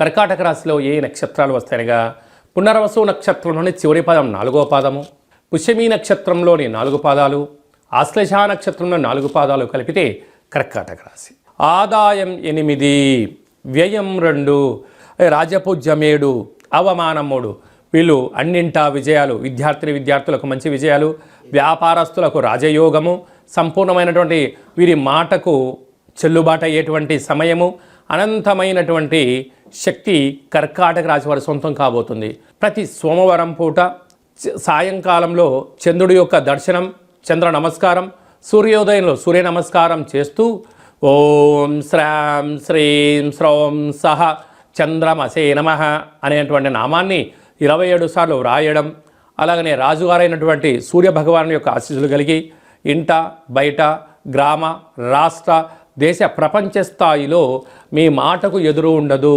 కర్కాటక రాశిలో ఏ నక్షత్రాలు వస్తాయనగా? పునర్వసు నక్షత్రంలోని చివరి పాదం నాలుగో పాదము. పుష్యమీ నక్షత్రంలోని నాలుగు పాదాలు. ఆశ్లేష నక్షత్రంలో నాలుగు పాదాలు కలిపితే కర్కాటక రాశి. ఆదాయం ఎనిమిది వ్యయం రెండు రాజపూజ్యమేడు అవమానం మూడు. వీళ్ళు అన్నింటా విజయాలు విద్యార్థిని విద్యార్థులకు మంచి విజయాలు వ్యాపారస్తులకు రాజయోగము సంపూర్ణమైనటువంటి వీరి మాటకు చెల్లుబాటు అయ్యేటువంటి సమయము అనంతమైనటువంటి శక్తి కర్కాటక రాశి వారి సొంతం కాబోతుంది. ప్రతి సోమవారం పూట చ- సాయంకాలంలో చంద్రుడి యొక్క దర్శనం చంద్ర నమస్కారం సూర్యోదయంలో సూర్య నమస్కారం చేస్తూ ఓం శ్రాం శ్రీం శ్రౌం సహ చంద్రమసే నమ అనేటువంటి నామాన్ని ఇరవై ఏడు సార్లు వ్రాయడం అలాగనే రాజుగారైనటువంటి సూర్య భగవాను యొక్క ఆశీస్సులు కలిగి ఇంట బయట గ్రామ రాష్ట్ర దేశ ప్రపంచ స్థాయిలో మీ మాటకు ఎదురు ఉండదు.